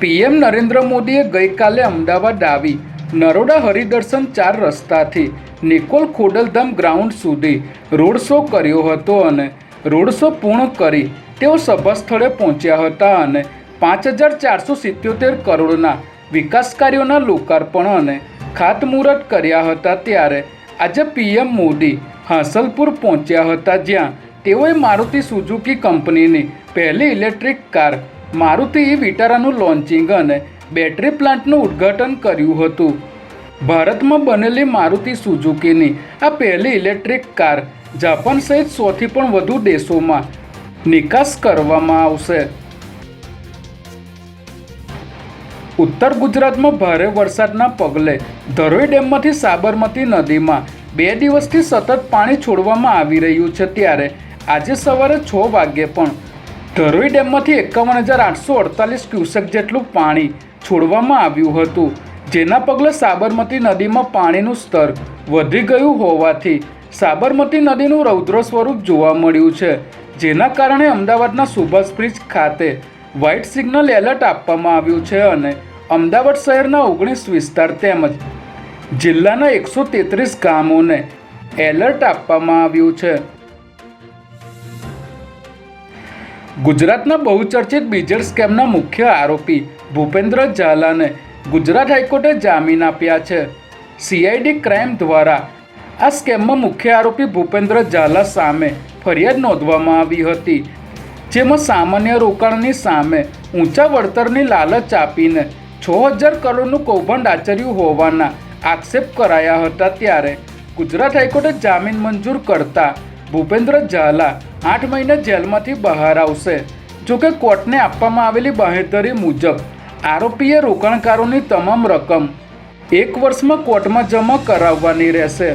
PM Narendra મોદીએ ગઈકાલે અમદાવાદ આવી. નરોડા હરિદર્શન ચાર રસ્તાથી નિકોલ ખોડલધામ ગ્રાઉન્ડ સુધી રોડ શો કર્યો હતો અને રોડ શો પૂર્ણ કરી તેઓ સભા સ્થળે પહોંચ્યા હતા અને પાંચ હજાર ચારસો સિત્યોતેર કરોડના વિકાસ કાર્યોના લોકાર્પણ અને ખાતમુહૂર્ત કર્યા હતા ત્યારે આજે પીએમ મોદી હાંસલપુર પહોંચ્યા હતા જ્યાં તેઓએ મારુતિ સુઝુકી કંપનીની પહેલી ઇલેક્ટ્રિક કાર મારુતિ વિટારાનું લોન્ચિંગ અને બેટરી પ્લાન્ટનું ઉદ્ઘાટન કર્યું હતું. ભારતમાં બનેલી મારુતિ સુઝુકીની આ પહેલી ઇલેક્ટ્રિક કાર જાપાન સહિત સોથી પણ વધુ દેશોમાં નિકાસ કરવામાં આવશે. ઉત્તર ગુજરાતમાં ભારે વરસાદના પગલે ધરોઈ ડેમમાંથી સાબરમતી નદીમાં બે દિવસથી સતત પાણી છોડવામાં આવી રહ્યું છે ત્યારે આજે સવારે છ વાગ્યે પણ ધરોઈ ડેમમાંથી એકાવન હજાર આઠસો અડતાલીસ ક્યુસેક જેટલું પાણી છોડવામાં આવ્યું હતું, જેના પગલે સાબરમતી નદીમાં પાણીનું સ્તર વધી ગયું હોવાથી સાબરમતી નદીનું રૌદ્ર સ્વરૂપ જોવા મળ્યું છે, જેના કારણે અમદાવાદના સુભાષ બ્રિજ ખાતે વ્હાઇટ સિગ્નલ એલર્ટ આપવામાં આવ્યું છે અને અમદાવાદ શહેરના ઓગણીસ વિસ્તાર તેમજ જિલ્લાના એકસો તેત્રીસ ગામોને એલર્ટ આપવામાં આવ્યું છે. ગુજરાતના બહુચર્ચિત બીજર સ્કેમના મુખ્ય આરોપી ભૂપેન્દ્ર ઝાલાને ગુજરાત હાઈકોર્ટે જામીન આપ્યા છે. સીઆઈડી ક્રાઇમ દ્વારા આ સ્કેમમાં મુખ્ય આરોપી ભૂપેન્દ્ર ઝાલા સામે ફરિયાદ નોંધવામાં આવી હતી. જેમાં સામાન્ય રોકાણની સામે ઊંચા વળતરની લાલચ આપીને છ હજાર કરોડનું કૌભાંડ આચર્યું હોવાના આક્ષેપ કરાયા હતા ત્યારે ગુજરાત હાઈકોર્ટે જામીન મંજૂર કરતા ભૂપેન્દ્ર ઝાલા આઠ મહિને જેલમાંથી બહાર આવશે. જોકે કોર્ટને આપવામાં આવેલી બાહેધરી મુજબ આરોપીએ રોકાણકારોની તમામ રકમ એક વર્ષમાં કોર્ટમાં જમા કરાવવાની રહેશે.